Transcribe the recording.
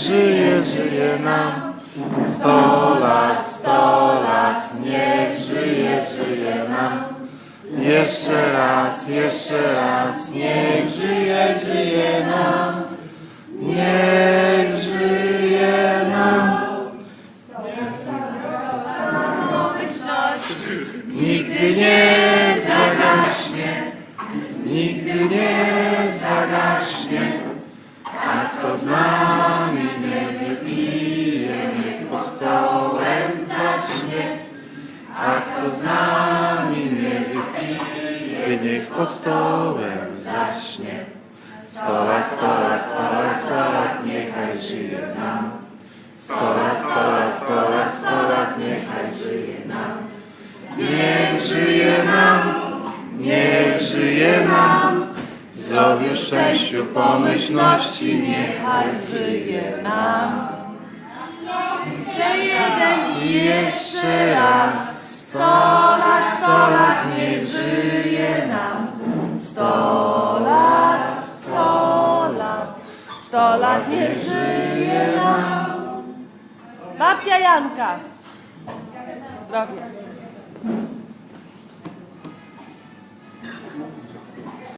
żyje, żyje nam. Sto lat, sto lat, niech żyje, żyje nam. Jeszcze raz, jeszcze raz, niech żyje, żyje nam. Niech żyje nam. Nigdy nie zagaśnie, nigdy nie kto z nami nie wypije, niech pod stołem zaśnie. Sto lat, sto lat, sto lat, sto lat, niechaj żyje nam. Sto lat, sto lat, sto lat, sto lat, niechaj żyje nam. Niech żyje nam, niech żyje nam. Zdrowiu, szczęściu, pomyślności, niechaj żyje nam. Że jeden I jeszcze raz, sto lat, sto lat, niech żyje nam. sto lat, sto lat, sto lat niech żyje nam. Babcia Janka. Zdrowie.